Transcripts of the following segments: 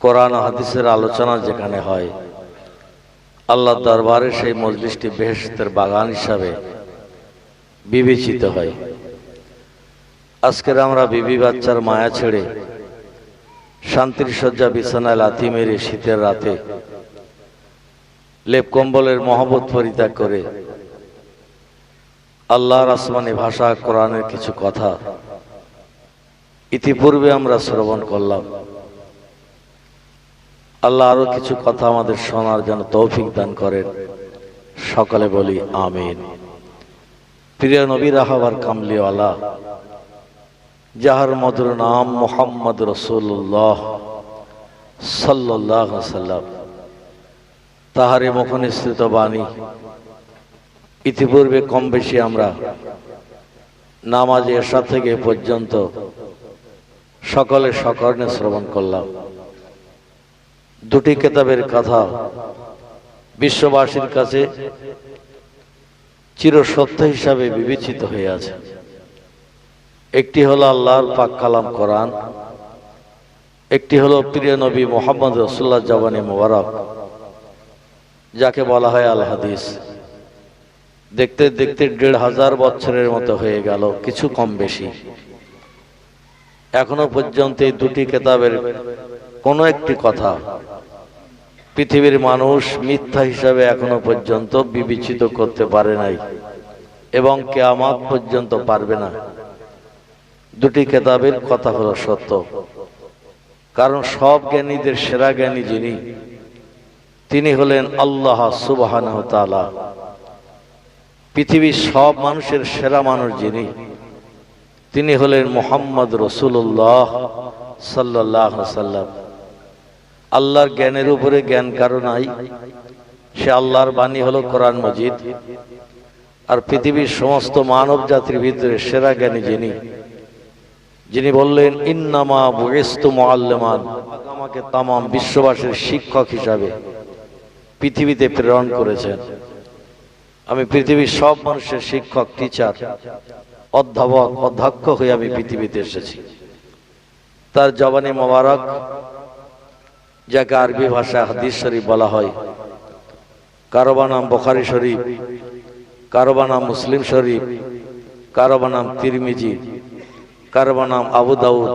কোরআন হাদিসের আলোচনা যেখানে হয় আল্লাহ দরবারে সেই মজলিসটি বেহেশতের বাগান হিসাবে বিবেচিত হয়। আজকের আমরা বিবি বাচ্চার মায়া ছেড়ে শান্তির শয্যা বিছানায় লাথি মেরে শীতের রাতে লেপ কম্বলের মহব্বত পরিত্যাগ করে আল্লাহর আসমানি ভাষা, কোরআনের কিছু কথা ইতিপূর্বে আমরা শ্রবণ করলাম। আল্লাহ আরও কিছু কথা আমাদের শোনার জন্য তৌফিক দান করেন। সকালে বলি আমিন। প্রিয় নবী রাহাবার কামলিওয়ালা, যাহার মধুর নাম মোহাম্মদ রসুল্লাহ সাল্লাহ সাল্লাম তাহারে মুখনিসৃত বাণী। ইতিপূর্বে কম বেশি আমরা নামাজ এসা থেকে পর্যন্ত সকলে সকর্ণে শ্রবণ করলাম। দুটি কেতাবের কথা বিশ্ববাসীর কাছে চির সত্য হিসাবে বিবেচিত হয়ে আছে। একটি হলো আল্লাহর পাক কালাম কোরআন, একটি হলো প্রিয় নবী মোহাম্মদ রসুল্লাহ জবানি মোবারক, যাকে বলা হয় আল হাদিস। দেখতে দেখতে দেড় হাজার বছরের মতো হয়ে গেল, কিছু কম বেশি। এখনও পর্যন্ত এই দুটি কেতাবের কোনো একটি কথা পৃথিবীর মানুষ মিথ্যা হিসাবে এখনও পর্যন্ত বিবেচিত করতে পারে নাই এবং কেয়ামাত পর্যন্ত পারবে না। দুটি কেতাবের কথা হলো সত্য। কারণ সব জ্ঞানীদের সেরা জ্ঞানী যিনি, তিনি হলেন আল্লাহ সুবাহান পৃথিবীর সব মানুষের সেরা মানুষ যিনি তিনি হলেন মোহাম্মদ রসুল্লাহ সাল্লাহ সাল্লাম আল্লাহর জ্ঞানের উপরে জ্ঞান কারও নাই। সে আল্লাহর বাণী হলো কোরআন মজিদ। আর পৃথিবীর সমস্ত মানব জাতির ভিতরে সেরা জ্ঞানী যিনি যিনি বললেন, ইন্নামা বুয়েস্তু মোয়াল্লেমান আমাকে তামাম বিশ্ববাসীর শিক্ষক হিসাবে পৃথিবীতে প্রেরণ করেছেন। আমি পৃথিবীর সব মানুষের শিক্ষক টিচার অধ্যাপক, অধ্যক্ষ হয়ে আমি পৃথিবীতে এসেছি। তার জবানি মোবারক, যাকে আরবি ভাষা হাদিস শরীফ বলা হয়। কারোবা নাম বখারি শরীফ কারোবা নাম মুসলিম শরীফ কারোবা নাম তিরমিজি কারোবা নাম আবু দাউদ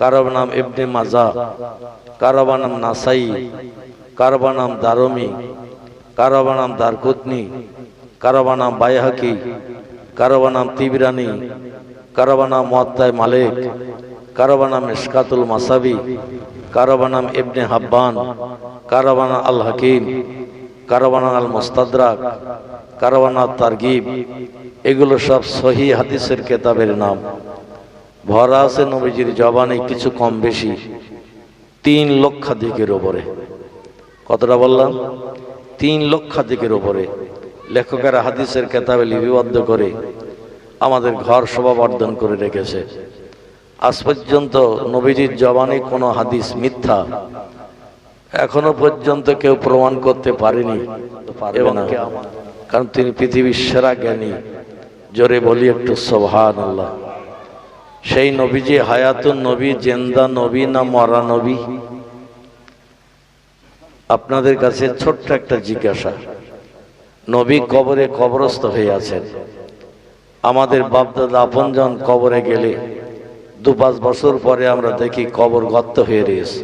কারোবা নাম ইবনে মাজা কারোবা নাম নাসাই কারোবা নাম দারমি কারোবা নাম দারকুতনি কারোবা নাম বাইহাকি কারোবা নাম তিবরানি কারোবা নাম মোয়াত্তায় মালিক কারোবা নাম ইসকাতুল মাসাবি কারোবা নাম ইবনে হাব্বান নাম আল হাকিম নাম আল মোস্তাদরাক নাম তারগিব, এগুলো সব সহি হাদিসের কেতাবের নাম। ভরা আছে নবীজির জবানে কিছু কম বেশি, তিন লক্ষাধিকের ওপরে। কতটা বললাম? তিন লক্ষাধিকের ওপরে। লেখকেরা হাদিসের কেতাবে লিপিবদ্ধ করে আমাদের ঘর শোভাবর্ধন করে রেখেছে। আজ পর্যন্ত নবীজির জবানে কোনো হাদিস মিথ্যা এখনও পর্যন্ত কেউ প্রমাণ করতে পারেনি এবং কারণ তিনি পৃথিবীর সেরা জ্ঞানী। জোরে বলি একটু সোহান আল্লাহ সেই নবীজি হায়াতুন নবী, জেন্দা নবী না মরা নবী? আপনাদের কাছে ছোট্ট একটা জিজ্ঞাসা। নবী কবরে কবরস্থ হয়ে আছেন। আমাদের বাপদাদা আপনজন কবরে গেলে দু পাঁচ বছর পরে আমরা দেখি কবর গর্ত হয়ে রয়েছে।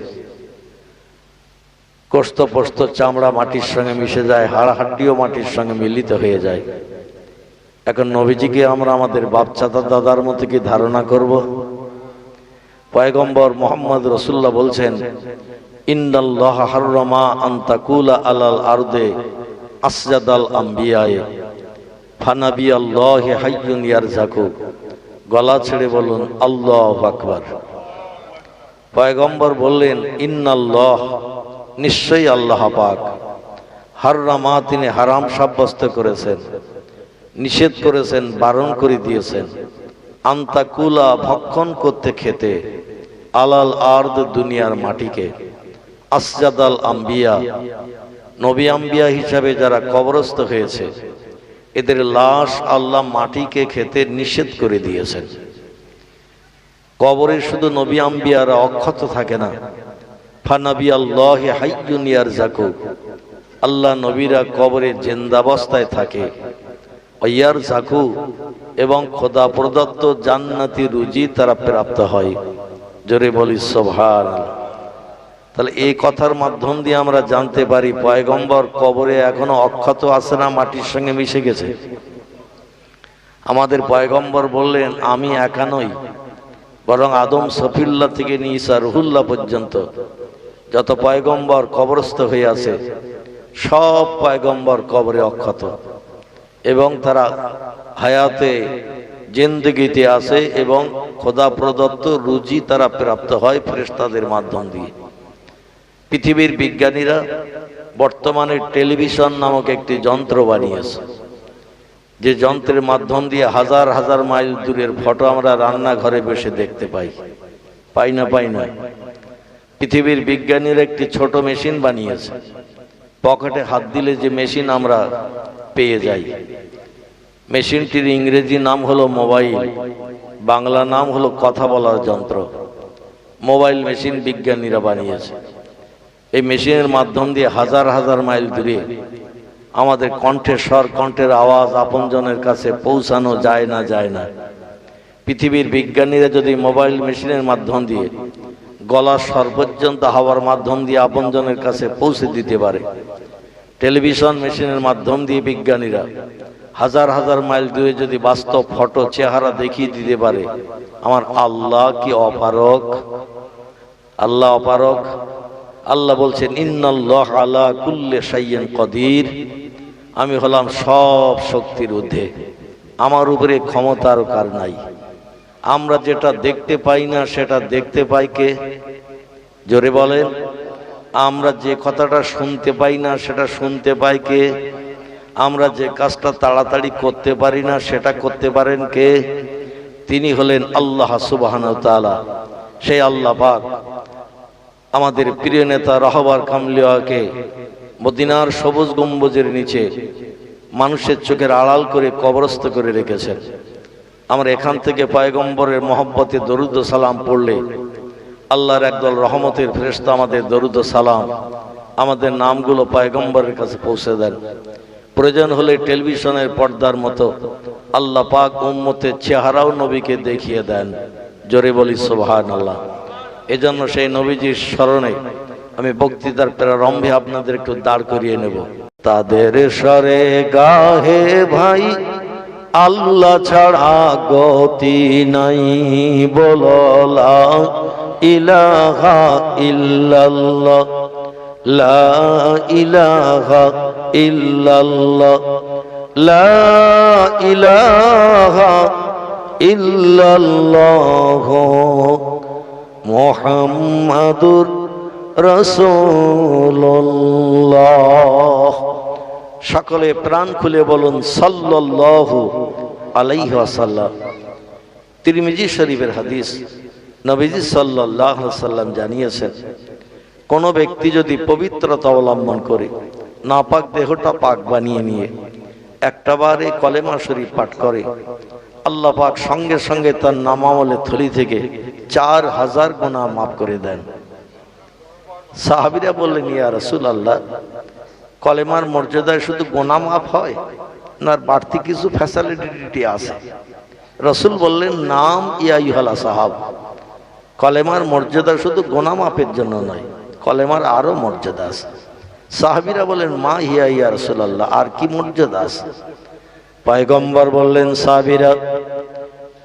কষ্ট পোস্ত চামড়া মাটির সঙ্গে মিশে যায় হাড় হাড্ডিও মাটির সঙ্গে মিলিত হয়ে যায়। এখন নবীজিকে আমরা আমাদের বাপচাদা দাদার মতো কি ধারণা করব? পয়গম্বর মোহাম্মদ রসুল্লাহ বলছেন ইন্দাল্লাহ হাররমা আন্তাকুলা আলাল আরদে আসজাদাল আম্বিয়ায়ে ফানাবি আল্লাহ হাইয়ুন ইয়ারজাকু। গলা ছেড়ে বলুন, আল্লাহ আকবার। পয়গম্বর বললেন, ইন্নাল্লাহ, নিশ্চয়ই আল্লাহ পাক। হাররামা তিনি হারাম সাব্যস্ত করেছেন, নিষেধ করেছেন, বারণ করে দিয়েছেন। আন্তাকুলা ভক্ষণ করতে খেতে, আলাল আর্দ দুনিয়ার মাটিকে। আসজাদাল আম্বিয়া নবী আম্বিয়া হিসাবে যারা কবরস্থ হয়েছে, এদের লাশ আল্লাহ মাটিকে খেতে নিষেধ করে দিয়েছেন। কবরে শুধু নবী আম্বিয়ারা অক্ষত থাকে না। ফানাবি আল্লাহ হাইয়ুনিয়ার জাকু আল্লাহ নবীরা কবরে জেন্দাবস্থায় থাকে। ইয়ার জাকু এবং খোদা প্রদত্ত জান্নাতি রুজি তারা প্রাপ্ত হয়। জোরে বলি সোভার তাহলে এই কথার মাধ্যম দিয়ে আমরা জানতে পারি পয়গম্বর কবরে এখনও অক্ষত আছে না, মাটির সঙ্গে মিশে গেছে। আমাদের পয়গম্বর বললেন, আমি একা নই, বরং আদম সফিল্লা থেকে নিয়ে ঈসা রুহুল্লাহ পর্যন্ত যত পয়গম্বর কবরস্থ হয়ে আছে, সব পয়গম্বর কবরে অক্ষত এবং তারা হায়াতে জিন্দগিতে আছে এবং খোদা প্রদত্ত রুজি তারা প্রাপ্ত হয় ফেরেশতাদের মাধ্যম দিয়ে। পৃথিবীর বিজ্ঞানীরা বর্তমানে টেলিভিশন নামক একটি যন্ত্র বানিয়েছে। যে যন্ত্রের মাধ্যম দিয়ে হাজার হাজার মাইল দূরের ফটো আমরা রান্নাঘরে বসে দেখতে পাই। পাই না পাই না। পৃথিবীর বিজ্ঞানীর একটি ছোট মেশিন বানিয়েছে। পকেটে হাত দিলে যে মেশিন আমরা পেয়ে যাই। মেশিনটির ইংরেজি নাম হলো মোবাইল, বাংলা নাম হলো কথা বলার যন্ত্র। মোবাইল মেশিন বিজ্ঞানীরা বানিয়েছে। এই মেশিনের মাধ্যম দিয়ে হাজার হাজার মাইল দূরে আমাদের কণ্ঠের স্বর, কণ্ঠের আওয়াজ আপনজনের কাছে পৌঁছানো যায় না যায় না। পৃথিবীর বিজ্ঞানীরা যদি মোবাইল মেশিনের মাধ্যম দিয়ে গলার স্বর পর্যন্ত হাওয়ার মাধ্যম দিয়ে আপনজনের কাছে পৌঁছে দিতে পারে। টেলিভিশন মেশিনের মাধ্যম দিয়ে বিজ্ঞানীরা হাজার হাজার মাইল দূরে যদি বাস্তব ফটো, চেহারা দেখিয়ে দিতে পারে, আমার আল্লাহ কি অপারক আল্লাহ অপারক আল্লাহ বলছেন, ইন্নাল্লাহ আলা কুল্লে সাইয়েন কদির। আমি হলাম সব শক্তির ঊর্ধ্বে। আমার উপরে ক্ষমতার কার নাই। আমরা যেটা দেখতে পাই না, সেটা দেখতে পাই কে? জোরে বলেন। আমরা যে কথাটা শুনতে পাই না, সেটা শুনতে পাই কে? আমরা যে কাজটা তাড়াতাড়ি করতে পারি না, সেটা করতে পারেন কে? তিনি হলেন আল্লাহ সুবাহান সেই আল্লাহ পাক আমাদের প্রিয় নেতা রহবার কামলিয়াকে মদিনার সবুজ গম্বুজের নিচে মানুষের চোখের আড়াল করে কবরস্থ করে রেখেছেন। আমরা এখান থেকে পায়গম্বরের মহব্বতে দরুদ সালাম পড়লে আল্লাহর একদল রহমতের ফেরেস্তা আমাদের দরুদ সালাম আমাদের নামগুলো পায়গম্বরের কাছে পৌঁছে দেন। প্রয়োজন হলে টেলিভিশনের পর্দার মতো আল্লাহ পাক উম্মতের চেহারাও নবীকে দেখিয়ে দেন। জোরে বলি সোভান আল্লাহ এজন্য সেই নবীজির স্মরণে আমি বক্তৃতার প্রারম্ভে আপনাদের একটু দাঁড় করিয়ে নেব। তাদের স্বরে গাহে ভাই, আল্লাহ ছাড়া গতি নাই বললা ইলাহা ইল্লাল্লাহ, লা ইলাহা ইল্লাল্লাহ, লা ইলাহা ইল্লাল্লাহ। মোহাম্মদুর রসুল্লাহ সকলে প্রাণ খুলে বলুন, সাল্লাল্লাহু আলাইহি ওয়াসাল্লাম। তিরমিজি শরীফের হাদিস নবীজি আলাইহি সাল্লাম জানিয়েছেন, কোন ব্যক্তি যদি পবিত্রতা অবলম্বন করে, নাপাক দেহটা পাক বানিয়ে নিয়ে, একটা বারে কলেমা শরীফ পাঠ করে আল্লাহ পাক সঙ্গে সঙ্গে তার নামামলে থলি থেকে চার হাজার গোনা মাফ করে দেন। সাহাবিরা বললেন, ইয়া রসুল আল্লাহ কলেমার মর্যাদায় শুধু গোনা মাফ হয় না বাড়তি কিছু ফ্যাসিলিটি আছে? রসুল বললেন, নাম ইয়া ইহালা সাহাব কলেমার মর্যাদা শুধু গোনা মাপের জন্য নয়, কলেমার আরও মর্যাদা আছে। সাহাবিরা বলেন মা হিয়া ইয়া রসুল আল্লাহ আর কি মর্যাদা আছে? পয়গম্বর বললেন সাবিরা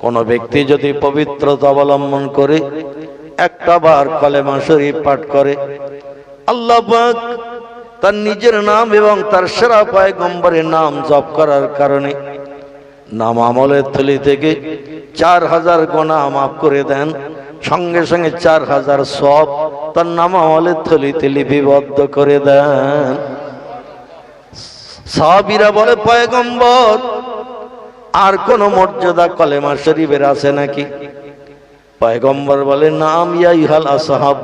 কোন ব্যক্তি যদি পবিত্রতা অবলম্বন করে, একটা বার কলেমা শরীফ পাঠ করে, আল্লাহ তার নিজের নাম এবং তার সেরা পায়গম্বরের নাম জপ করার কারণে নাম আমলের থলি থেকে চার হাজার গোনা মাফ করে দেন। সঙ্গে সঙ্গে চার হাজার সব তার নাম আমলের থলিতে লিপিবদ্ধ করে দেন। সাহাবিরা বলে, পয়গম্বর, আর কোন মর্যাদা কলেমা শরীফের আছে নাকি? পয়গম্বর বলে, নাম ইয়া ইহাল আসাহাব,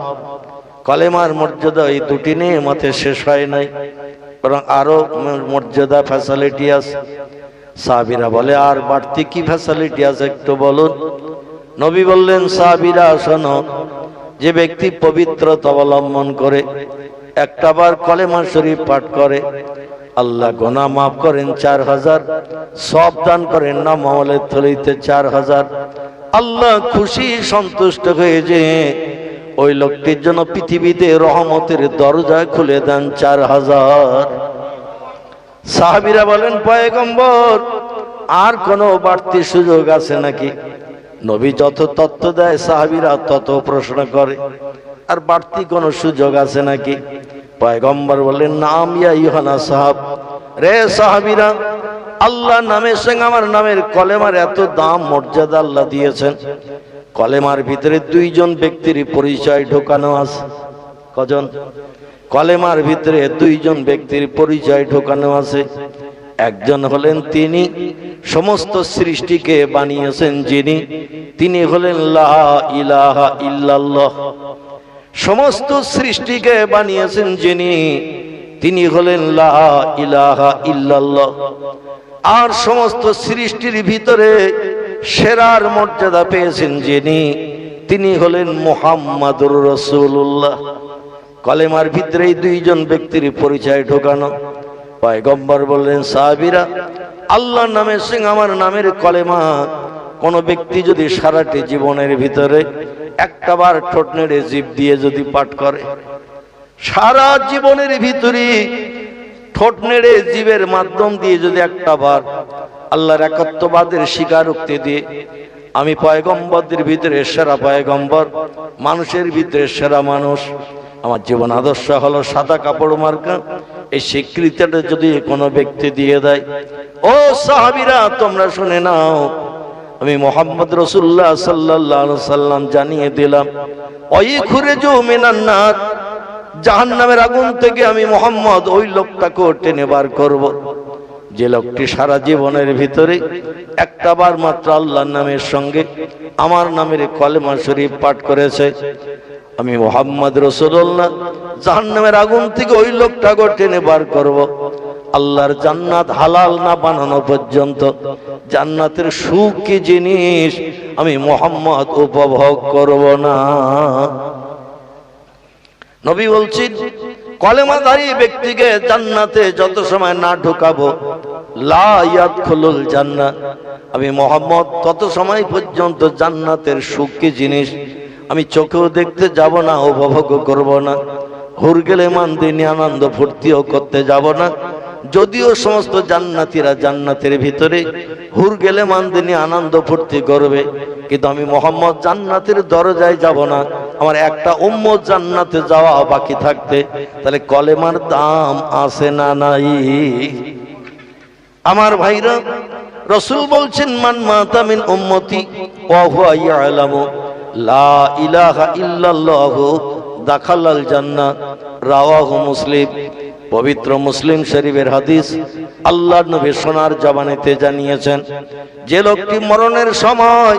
কলেমার মর্যাদা এই দুটি নিয়ে মতে শেষ হয় নাই, বরং আরও মর্যাদা ফ্যাসিলিটি আছে। সাহাবিরা বলে, আর বাড়তি কি ফ্যাসিলিটি আছে একটু বলুন? নবী বললেন, সাহাবিরা, শোনো, যে ব্যক্তি পবিত্রতা অবলম্বন করে একটাবার কলেমা শরীফ পাঠ করে আল্লাহ গোনা মাফ করেন চার হাজার, সব দান করেন না মহলের থলিতে চার হাজার। আল্লাহ খুশি, সন্তুষ্ট হয়ে যে ওই লোকটির জন্য পৃথিবীতে রহমতের দরজা খুলে দেন চার হাজার। সাহাবিরা বলেন, পয়গম্বর, আর কোনো বাড়তি সুযোগ আছে নাকি? নবী যত তত্ত্ব দেয়, সাহাবিরা তত প্রশ্ন করে, আর বাড়তি কোনো সুযোগ আছে নাকি? পয়গম্বর বললেন, নাম ইয়া ইহানা সাহাব। রে সাহাবিরা, আল্লাহ নামের সঙ্গে আমার নামের কলেমার এত দাম, মর্যাদা আল্লাহ দিয়েছেন। কলেমার ভিতরে দুইজন ব্যক্তির পরিচয় ঢোকানো আছে। কজন? কলেমার ভিতরে দুইজন ব্যক্তির পরিচয় ঢোকানো আছে। একজন হলেন তিনি, সমস্ত সৃষ্টিকে বানিয়েছেন যিনি। তিনি হলেন লা ইলাহা ইল্লাল্লাহ। সমস্ত সৃষ্টিকে বানিয়েছেন যিনি, তিনি হলেন ইলাহা ইল্লাল্লাহ। আর সমস্ত সৃষ্টির ভিতরে সেরার মর্যাদা পেয়েছেন যিনি, তিনি হলেন মোহাম্মদুর রসুল্লাহ কলেমার ভিতরে দুইজন ব্যক্তির পরিচয় ঢোকানো। পয়গম্বর বললেন, সাহাবিরা আল্লাহ নামের সিং আমার নামের কলেমা, কোন ব্যক্তি যদি সারাটি জীবনের ভিতরে একটা বার ঠোঁট নেড়ে জীব দিয়ে যদি পাঠ করে, সারা জীবনের ভিতরে ঠোঁট নেড়ে জীবের মাধ্যম দিয়ে যদি একটা বার আল্লাহর একাত্মবাদের স্বীকারোক্তি দিয়ে, আমি পয়গম্বরদের ভিতরে সেরা পয়গম্বর, মানুষের ভিতরে সেরা মানুষ, আমার জীবন আদর্শ হলো সাদা কাপড় মার্কা, এই স্বীকৃতিটা যদি কোনো ব্যক্তি দিয়ে দেয়, ও সাহাবিরা, তোমরা শুনে নাও আমি মোহাম্মদ রসুল্লাহ সাল্লাহ সাল্লাম জানিয়ে দিলাম ওই ঘুরে যো মেনান্নার জাহান নামের আগুন থেকে আমি মোহাম্মদ ওই লোকটাকে টেনে বার করব। যে লোকটি সারা জীবনের ভিতরে একটা বার মাত্র আল্লাহর নামের সঙ্গে আমার নামের কলেমা শরীফ পাঠ করেছে আমি মোহাম্মদ রসুল্লাহ জাহান নামের আগুন থেকে ওই লোকটাকে টেনে বার করব। আল্লাহর জান্নাত হালাল না বানানো পর্যন্ত, জান্নাতের সুখ কি জিনিস আমি মোহাম্মদ উপভোগ করব না। নবী বলছেন কলেমাধারী ব্যক্তিকে জান্নাতে যত সময় না ঢুকাবো খুলুল জান্নাত আমি মোহাম্মদ তত সময় পর্যন্ত জান্নাতের সুখী জিনিস আমি চোখেও দেখতে যাব না উপভোগ করব না হুর গেলে মান দিনে আনন্দ ফুর্তিও করতে যাব না। যদিও সমস্ত জান্নাতিরা জান্নাতের ভিতরে হুর গেলে মানদিনী আনন্দ ফুর্তি করবে, কিন্তু আমি মোহাম্মদ জান্নাতের দরজায় যাব না। আমার একটা উম্মত জান্নাতে যাওয়া বাকি থাকতে, তাহলে কলেমার দাম আসে না নাই? আমার ভাইরা, রসুল বলছেন, মান মাতামিন উম্মতি ইয়ালামু, লা ইলাহা ইল্লাল্লাহ দাখালাল জান্নাহ রাওয়াহু মুসলিম। পবিত্র মুসলিম শরীফের হাদিস আল্লাহ নবী সোনার জবানিতে জানিয়েছেন, যে লোকটি মরণের সময়,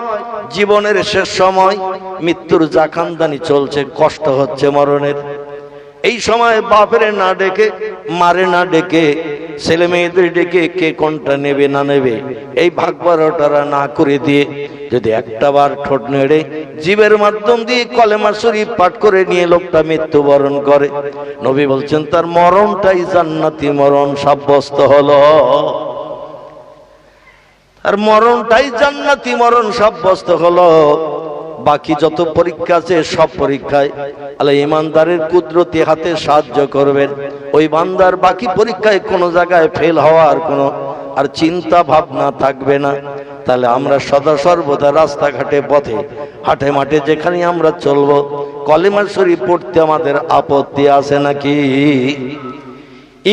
জীবনের শেষ সময় মৃত্যুর জাখানদানি চলছে, কষ্ট হচ্ছে মরণের। এই সময় বাপের না ডেকে, মারে না ডেকে, ছেলে মেয়েদের ডেকে কে কোনটা নেবে না নেবে, এই ভাগ বারোটারা না করে দিয়ে যদি একটা বার ঠোঁট নেড়ে জীবের মাধ্যম দিয়ে কলেমা শরীফ পাঠ করে নিয়ে লোকটা মৃত্যুবরণ করে। নবী বলছেন, তার মরণটাই জান্নাতি মরণ, সাব্যস্ত হলো। আর মরণটাই জান্নাতি মরণ, সাব্যস্ত হলো। বাকি যত পরীক্ষা আছে, সব পরীক্ষায় আল্লাহ ইমানদারের কুদরতি হাতে সাহায্য করবেন। ওই বান্দার বাকি পরীক্ষায় কোনো জায়গায় ফেল হওয়ার কোনো আর চিন্তা ভাবনা থাকবে না। তাহলে আমরা সদা সর্বদা রাস্তাঘাটে, পথে, হাটে মাঠে যেখানে আমরা চলবো কলেমা শরীফ পড়তে আমাদের আপত্তি আছে নাকি?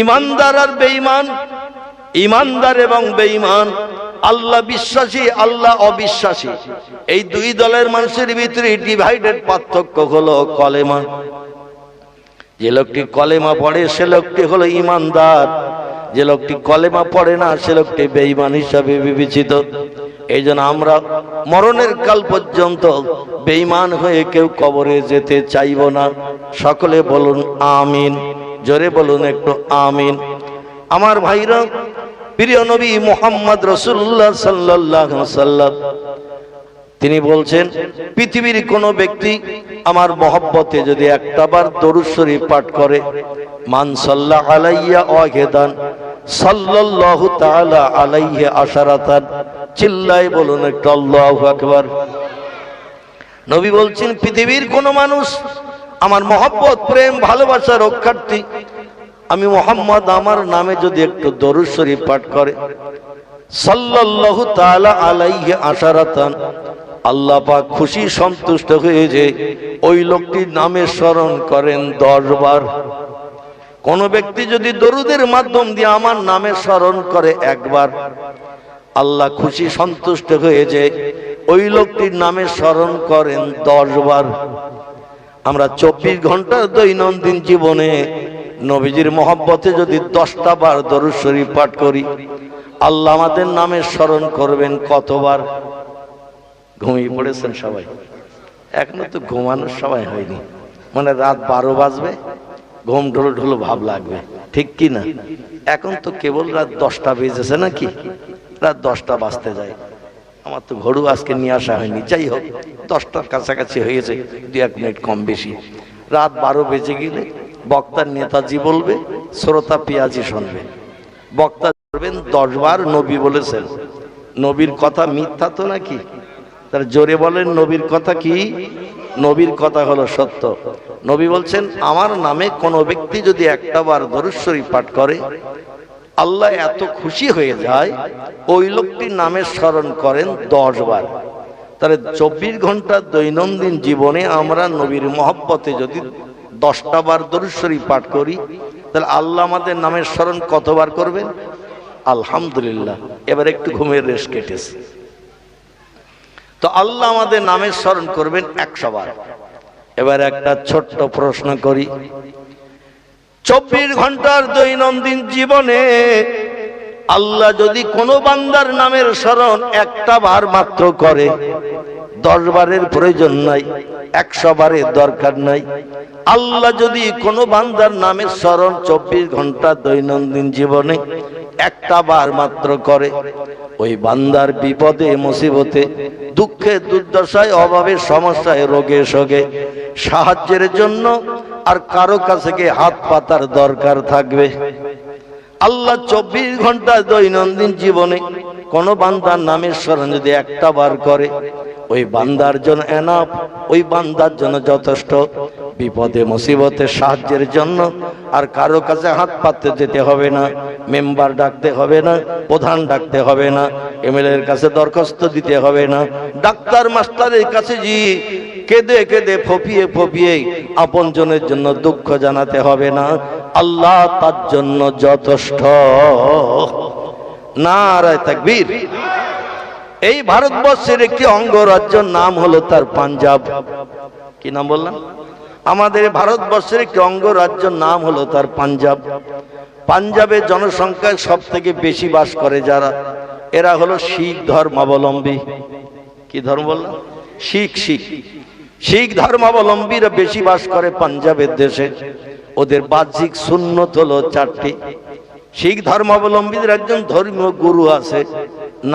ইমানদার আর বেঈমান, ইমানদার এবং বেঈমান আল্লাহ বিশ্বাসী, আল্লাহ অবিশ্বাসী। এই দুই দলের মানুষের ভিতরে ডিভাইডেড পার্থক্য হলো কলেমা। যে লোকটি কলেমা পড়ে, সে লোকটি হলো ইমানদার। যে লোকটি কলেমা পড়ে না, সে লোকটি বেঈমান হিসাবে বিবেচিত। এই জন্য আমরা মরণের কাল পর্যন্ত বেঈমান হয়ে কেউ কবরে যেতে চাইব না। সকলে বলুন, আমিন। জোরে বলুন একটু, আমিন। আমার ভাইরা প্রিয় নবী মোহাম্মদ রসুল্লাহ সাল্লাহ সাল্লাম তিনি বলছেন, পৃথিবীর কোন ব্যক্তি আমার মহব্বতে যদি একটাবার দরুদ পাঠ করে, মান সাল্লাহ আলাইয়া ওয়াহিদান, সাল্লাল্লাহু তাআলা আলাইহি আশারাতান চিল্লাই বলুন একটু আল্লাহু আকবার। নবী বলছেন, পৃথিবীর কোন মানুষ আমার মহব্বত, প্রেম, ভালোবাসা, রক্ষার্থী আমি মোহাম্মদ আমার নামে যদি একটু দরুদ শরীফ পাঠ করে। সাল্লাল্লাহু তাআলা আলাইহি আশারাতান। আল্লাহ পাক খুশি সন্তুষ্ট হয়ে যে ওই লোকটির নামে স্মরণ করেন দশবার কোন ব্যক্তি যদি দরুদের মাধ্যম দিয়ে আমার নামে স্মরণ করে একবার। আল্লাহ খুশি সন্তুষ্ট হয়ে যে ওই লোকটির নামে স্মরণ করেন দশ বার। আমরা চব্বিশ ঘণ্টার দৈনন্দিন জীবনে নবীজির মহব্বতে যদি দশটা বার দরুদ শরীফ পাঠ করি, আল্লাহ আমাদের নামে স্মরণ করবেন কতবার? ঘুমিয়ে পড়েছেন সবাই। এখনও তো ঘুমানোর সময় হয়নি। মানে রাত বারো বাজবে, ঘুম ঢোলো ঢোলো ভাব লাগবে। ঠিক কি না? এখন তো কেবল রাত দশটা বেজেছে নাকি? রাত দশটা বাজতে যায়। আমার তো ঘড়ু আজকে নিয়ে আসা হয়নি। যাই হোক, দশটার কাছাকাছি হয়েছে দু এক মিনিট কম বেশি। রাত বারো বেজে গেলে বক্তার নেতাজি বলবে, শ্রোতা পেঁয়াজি শুনবে। বক্তা বলবেন দশ বার নবী বলেছেন। নবীর কথা মিথ্যা তো নাকি? তার জোরে বলেন, নবীর কথা কি? নবীর কথা হলো সত্য। নবী বলছেন, আমার নামে কোন ব্যক্তি যদি একটা বার দরুদ শরীফ পাঠ করে, আল্লাহ এত খুশি হয়ে যায়, ওই লোকটির নামে স্মরণ করেন দশ বার তাহলে চব্বিশ ঘণ্টা দৈনন্দিন জীবনে আমরা নবীর মহব্বতে যদি দশটা বার দরুদ শরীফ পাঠ করি, তাহলে আল্লাহ আমাদের নামের স্মরণ কতবার করবেন? আলহামদুলিল্লাহ। এবার একটু ঘুমের রেশ কেটেছে। তো আল্লাহ আমাদের নামের স্মরণ করবেন একশো বার। এবার একটা ছোট্ট প্রশ্ন করি। চব্বিশ ঘণ্টার দৈনন্দিন জীবনে আল্লাহ যদি কোনো বান্দার নামের স্মরণ একটা বার মাত্র করে, দশ বারের প্রয়োজন নাই, একশো বারের দরকার নাই। আল্লাহ যদি কোনো বান্দার নামের স্মরণ চব্বিশ ঘণ্টা দৈনন্দিন জীবনে একটা বার মাত্র করে, ওই বান্দার বিপদে, মুসিবতে, দুঃখে, দুর্দশায়, অভাবে, সমস্যায়, রোগে শোগে সাহায্যের জন্য আর কারও কাছে হাত পাতার দরকার থাকবে। আল্লাহ চব্বিশ ঘণ্টা দৈনন্দিন জীবনে কোন বান্দার নামের স্মরণ যদি একটা বার করে, ওই বান্দার জন্য এনাফ ওই বান্দার জন্য যথেষ্ট। বিপদে, মুসিবতে, সাহায্যের জন্য আর কারও কাছে হাত পাততে যেতে হবে না, মেম্বার ডাকতে হবে না, প্রধান ডাকতে হবে না এমএলএ এর কাছে দরখাস্ত দিতে হবে না, ডাক্তার, মাস্টারের কাছে জি কেঁদে কেঁদে ফপিয়ে ফপিয়ে আপনজনের জন্য দুঃখ জানাতে হবে না। আল্লাহ তার জন্য যথেষ্ট। নারায় তাকবীর। এই ভারতবর্ষের একটি অঙ্গরাজ্যের নাম হলো তার পাঞ্জাব। কি নাম বললাম? আমাদের ভারতবর্ষের একটি অঙ্গরাজ্যের নাম হলো তার পাঞ্জাব। পাঞ্জাবের জনসংখ্যা সব থেকে বেশি বাস করে যারা, এরা হলো শিখ ধর্মাবলম্বী। কি ধর্ম বললাম? শিখ শিখ। শিখ ধর্মাবলম্বীরা বেশি বাস করে পাঞ্জাবের দেশে। ওদের বাহ্যিক সুন্নত হলো চারটি। শিখ ধর্মাবলম্বীদের একজন ধর্মীয় গুরু আছে,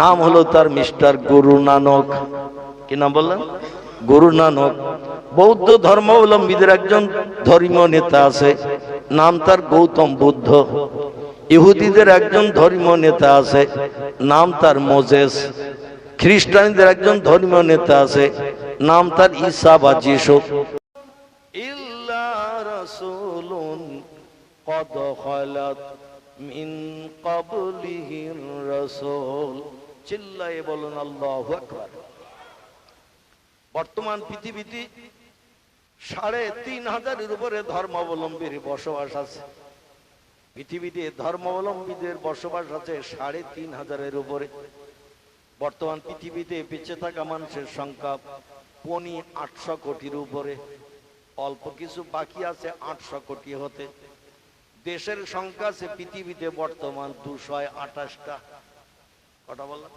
নাম হলো তার মিস্টার গুরু নানক। কি নাম বললেন? গুরু নানক। বৌদ্ধ ধর্মাবলম্বীদের একজন ধর্মীয় নেতা আছে, নাম তার গৌতম বুদ্ধ। ইহুদিদের একজন ধর্মীয় নেতা আছে, নাম তার মোজেস। খ্রিস্টানদের একজন ধর্মীয় নেতা আছে নাম তার ঈসা বা যিশু। ইল্লা রাসূলুন কদ খালাত মিন ক্বাবলিহির রাসূল। চিল্লায়ে বলুন, আল্লাহু আকবার। বর্তমান পৃথিবীতে সাড়ে তিন হাজারের উপরে ধর্মাবলম্বীর বসবাস আছে। পৃথিবীতে ধর্মাবলম্বীদের বসবাস আছে সাড়ে তিন হাজারের উপরে। বর্তমান পৃথিবীতে বেঁচে থাকা মানুষের সংখ্যা পনি আটশো কোটির উপরে। অল্প কিছু বাকি আছে আটশো কোটি হতে। দেশের সংখ্যা আছে পৃথিবীতে বর্তমান দুশো আঠাশটা। কটা বললাম?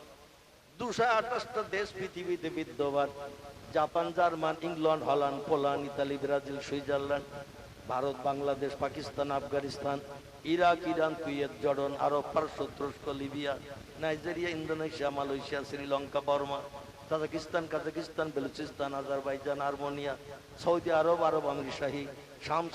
দুশো আঠাশটা দেশ পৃথিবীতে বিদ্যমান। Japan, German, England, Holland, Poland, Italy, Brazil, Switzerland, Bharat, Bangladesh, Pakistan, Afghanistan, Iraq, Iran, Kuwait, Jordan, Arab, পারস্য, তুরস্ক, Libya Nigeria, Indonesia, Malaysia, Sri Lanka, Burma, Tajikistan, Kazakhstan, Baluchistan, Azerbaijan, Armenia, Saudi Arab Arab আমির শাহী শাম